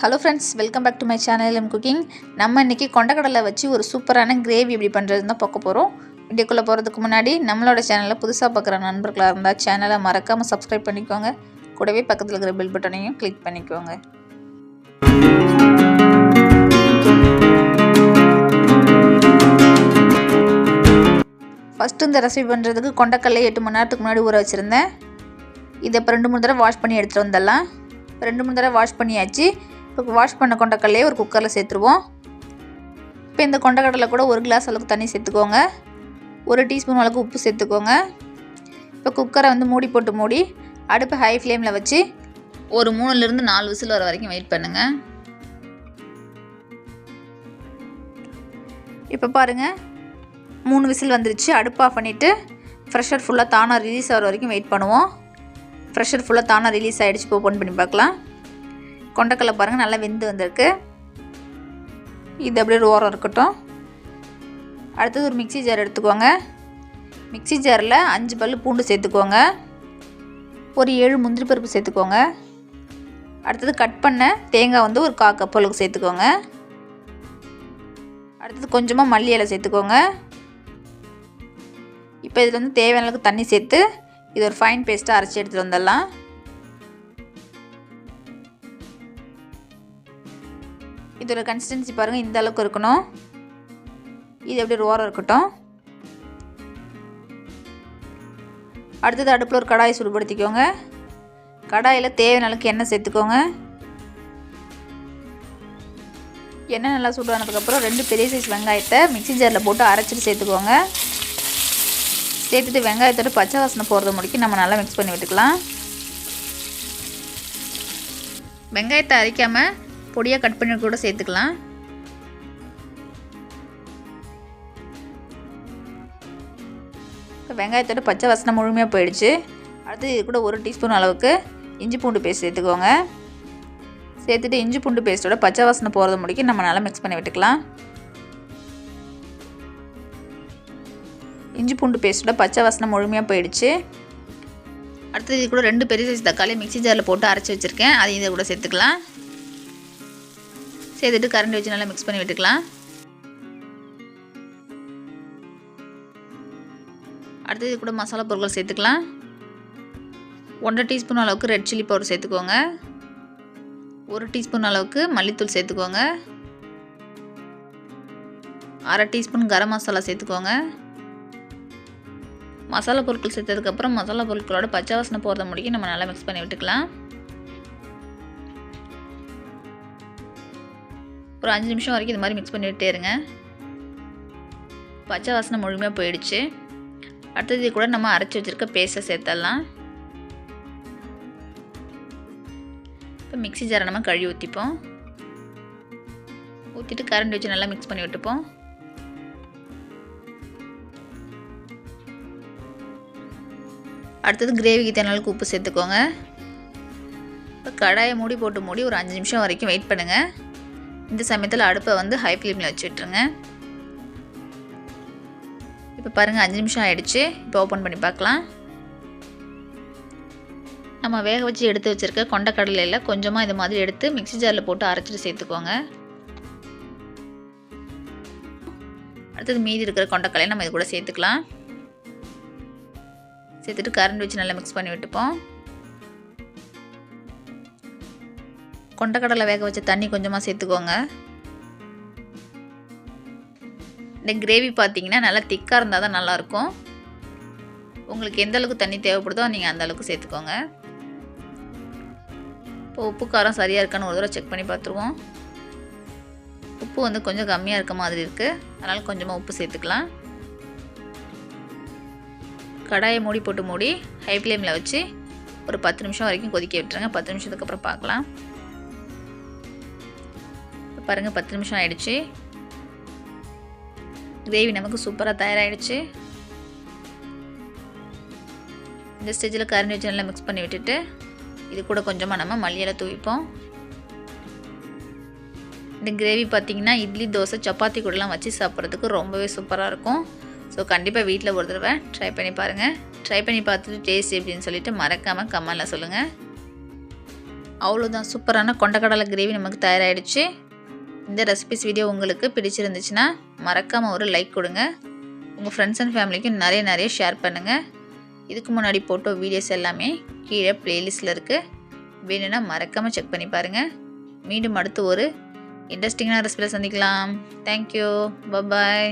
Hello friends welcome back to my channel M cooking நம்ம இன்றைக்கி கொண்டக்கடலை வச்சு ஒரு சூப்பரான கிரேவி எப்படி பண்ணுறதுன்னு தான் பார்க்க போகிறோம் வீடியோக்குள்ளே போகிறதுக்கு முன்னாடி நம்மளோட சேனலை புதுசாக பார்க்குற நண்பர்களாக இருந்தால் சேனலை மறக்காமல் சப்ஸ்கிரைப் பண்ணிக்கோங்க. கூடவே பக்கத்தில் இருக்கிற பெல் பட்டனையும் கிளிக் பண்ணிக்கோங்க. ஃபஸ்ட்டு இந்த ரெசிபி பண்ணுறதுக்கு கொண்டக்கடலை எட்டு மணி நேரத்துக்கு முன்னாடி ஊற வச்சுருந்தேன். இதை இப்போ ரெண்டு மூணு தடவை வாஷ் பண்ணி எடுத்துகிட்டு வந்துடலாம். ரெண்டு மூணு தடவை வாஷ் பண்ணியாச்சு. இப்போ வாஷ் பண்ண கொண்டக்கடலையே ஒரு குக்கரில் சேர்த்துருவோம். இப்போ இந்த கொண்டக்கடலை கூட ஒரு கிளாஸ் அளவுக்கு தண்ணி சேர்த்துக்கோங்க. ஒரு டீஸ்பூன் அளவுக்கு உப்பு சேர்த்துக்கோங்க. இப்போ குக்கரை வந்து மூடி போட்டு மூடி அடுப்பு ஹை ஃப்ளேமில் வச்சு ஒரு மூணுலேருந்து நாலு விசில் வர வரைக்கும் வெயிட் பண்ணுங்கள் இப்போ பாருங்கள் மூணு விசில் வந்துருச்சு. அடுப்பு ஆஃப் பண்ணிவிட்டு ப்ரெஷர் ஃபுல்லாக தானாக ரிலீஸ் ஆகிற வரைக்கும் வெயிட் பண்ணுவோம். ப்ரெஷர் ஃபுல்லாக தானாக ரிலீஸ் ஆகிடுச்சு இப்போ ஓப்பன் பண்ணி பார்க்கலாம். கொண்டக்கடலை பாருங்கள் நல்லா வெந்து வந்திருக்கு. இது அப்படியே ஒரு ஓரம் இருக்கட்டும். அடுத்தது ஒரு மிக்ஸி ஜார் எடுத்துக்கோங்க. மிக்ஸி ஜாரில் அஞ்சு பல் பூண்டு சேர்த்துக்கோங்க. ஒரு ஏழு முந்திரி பருப்பு சேர்த்துக்கோங்க. அடுத்தது கட் பண்ண தேங்காய் வந்து ஒரு கா கப் அளவுக்கு சேர்த்துக்கோங்க. அடுத்தது கொஞ்சமாக மல்லி இலை சேர்த்துக்கோங்க. இப்போ இதில் வந்து தேவையான அளவுக்கு தண்ணி சேர்த்து இது ஒரு ஃபைன் பேஸ்ட்டாக அரைச்சி எடுத்துகிட்டு வந்துடலாம். இதோட கன்சிஸ்டன்சி பாருங்கள் இந்த அளவுக்கு இருக்கணும். இது எப்படி ஒரு ஓரம் இருக்கட்டும். அடுத்தது அடுப்பில் ஒரு கடாயை சுடுபடுத்திக்கோங்க. கடாயில் தேவையான அளவுக்கு எண்ணெய் சேர்த்துக்கோங்க. எண்ணெய் நல்லா சூடானதுக்கப்புறம் ரெண்டு பெரிய சைஸ் வெங்காயத்தை மிக்சி ஜாரில் போட்டு அரைச்சிட்டு சேர்த்துக்கோங்க. சேர்த்துட்டு வெங்காயத்தோட பச்சை வாசனை போகிறது முடிக்கி நம்ம நல்லா மிக்ஸ் பண்ணி விட்டுக்கலாம். வெங்காயத்தை அரைக்காமல் பொடியாக கட் பண்ணி கூட சேர்த்துக்கலாம். இப்போ வெங்காயத்தோட பச்சை வாசனை முழுமையாக போயிடுச்சு. அடுத்து இது கூட ஒரு டீஸ்பூன் அளவுக்கு இஞ்சி பூண்டு பேஸ்ட் சேர்த்துக்கோங்க. சேர்த்துட்டு இஞ்சி பூண்டு பேஸ்ட்டோட பச்சை வாசனை போகிறது முடிக்கும் நம்ம நல்லா மிக்ஸ் பண்ணி விட்டுக்கலாம். இஞ்சி பூண்டு பேஸ்ட்டோட பச்சை வாசனை முழுமையாக போயிடுச்சு. அடுத்தது இது கூட ரெண்டு பெரிய சைஸ் தக்காளி மிக்ஸி ஜாரில் போட்டு அரைச்சி வச்சுருக்கேன். அதையும் இதை கூட சேர்த்துக்கலாம். சேர்த்துட்டு கரண்டி வச்சு நல்லா மிக்ஸ் பண்ணி விட்டுக்கலாம். அடுத்தது இது கூட மசாலா பொருட்கள் சேர்த்துக்கலாம். ஒன்றரை டீஸ்பூன் அளவுக்கு ரெட் சில்லி பவுடர் சேர்த்துக்கோங்க. ஒரு டீஸ்பூன் அளவுக்கு மல்லித்தூள் சேர்த்துக்கோங்க. அரை டீஸ்பூன் கரம் மசாலா சேர்த்துக்கோங்க. மசாலா பொருட்கள் சேர்த்ததுக்கப்புறம் மசாலா பொருட்களோட பச்சை வாசனை போகிறத முடிக்க நம்ம நல்லா மிக்ஸ் பண்ணி விட்டுக்கலாம். ஒரு அஞ்சு நிமிஷம் வரைக்கும் இது மாதிரி மிக்ஸ் பண்ணி இருங்க. பச்சை வாசனை முழுமையாக போயிடுச்சு. அடுத்தது இது கூட நம்ம அரைச்சி வச்சுருக்க பேஸ்ட்டை சேர்த்துடலாம். இப்போ மிக்ஸி ஜாரை நம்ம கழுவி ஊற்றிப்போம் ஊற்றிட்டு கரண்ட் வச்சு நல்லா மிக்ஸ் பண்ணி விட்டுப்போம். அடுத்தது கிரேவிக்கு தேவையான உப்பு சேர்த்துக்கோங்க. இப்போ கடாயை மூடி போட்டு மூடி ஒரு அஞ்சு நிமிஷம் வரைக்கும் வெயிட் பண்ணுங்கள் இந்த சமயத்தில் அடுப்பை வந்து ஹை ஃப்ளேமில் வச்சுட்ருங்க. இப்போ பாருங்கள் அஞ்சு நிமிஷம் ஆகிடுச்சு இப்போ ஓப்பன் பண்ணி பார்க்கலாம். நம்ம வேக வச்சு எடுத்து வச்சுருக்க கொண்டக்கடலையில் கொஞ்சமாக இது மாதிரி எடுத்து மிக்ஸி ஜாரில் போட்டு அரைச்சிட்டு சேர்த்துக்கோங்க. அடுத்தது மீதி இருக்கிற கொண்டக்கடலையை நம்ம இது கூட சேர்த்துக்கலாம். சேர்த்துட்டு கரண்ட் வச்சு நல்லா மிக்ஸ் பண்ணி விட்டுப்போம். கொண்டக்கடலை வேக வச்ச தண்ணி கொஞ்சமாக சேர்த்துக்கோங்க. இந்த கிரேவி பார்த்தீங்கன்னா நல்லா திக்காக இருந்தால் தான் நல்லாயிருக்கும். உங்களுக்கு எந்த அளவுக்கு தண்ணி தேவைப்படுதோ நீங்கள் அந்த அளவுக்கு சேர்த்துக்கோங்க. இப்போ உப்பு காரம் சரியாக இருக்கான்னு ஒரு தடவை செக் பண்ணி பார்த்துருவோம் உப்பு வந்து கொஞ்சம் கம்மியாக இருக்க மாதிரி இருக்குது அதனால் கொஞ்சமாக உப்பு சேர்த்துக்கலாம். கடாயை மூடி போட்டு மூடி ஹை ஃப்ளேமில் வச்சு ஒரு பத்து நிமிஷம் வரைக்கும் கொதிக்க விட்டுருங்க. பத்து நிமிஷத்துக்கு அப்புறம் பார்க்கலாம் பாருங்கள் பத்து நிமிஷம் ஆயிடுச்சு. கிரேவி நமக்கு சூப்பராக தயாராகிடுச்சு இந்த ஸ்டேஜில் கரண்டி வச்சு நல்லா மிக்ஸ் பண்ணி விட்டுட்டு இது கூட கொஞ்சமாக நம்ம மல்லியில் தூவிப்போம். இந்த கிரேவி பார்த்திங்கன்னா இட்லி தோசை சப்பாத்தி கூடலாம் வச்சு சாப்பிட்றதுக்கு ரொம்பவே சூப்பராக இருக்கும். ஸோ கண்டிப்பாக வீட்டில் ஒரு தடவை ட்ரை பண்ணி பாருங்கள் ட்ரை பண்ணி பார்த்துட்டு டேஸ்ட் எப்படின்னு சொல்லிவிட்டு மறக்காமல் கமெண்டில் சொல்லுங்கள் அவ்வளோதான் சூப்பரான கொண்டக்கடலை கிரேவி நமக்கு தயாராகிடுச்சு இந்த ரெசிபிஸ் வீடியோ உங்களுக்கு பிடிச்சிருந்துச்சுன்னா மறக்காமல் ஒரு லைக் கொடுங்க. உங்கள் ஃப்ரெண்ட்ஸ் அண்ட் ஃபேமிலிக்கும் நிறைய நிறைய ஷேர் பண்ணுங்கள் இதுக்கு முன்னாடி போட்டோ வீடியோஸ் எல்லாமே கீழே ப்ளேலிஸ்ட்டில் இருக்குது வேணும்னா மறக்காமல் செக் பண்ணி பாருங்கள் மீண்டும் அடுத்து ஒரு இன்ட்ரெஸ்டிங்கான ரெசிபியில் சந்திக்கலாம். Thank you bye bye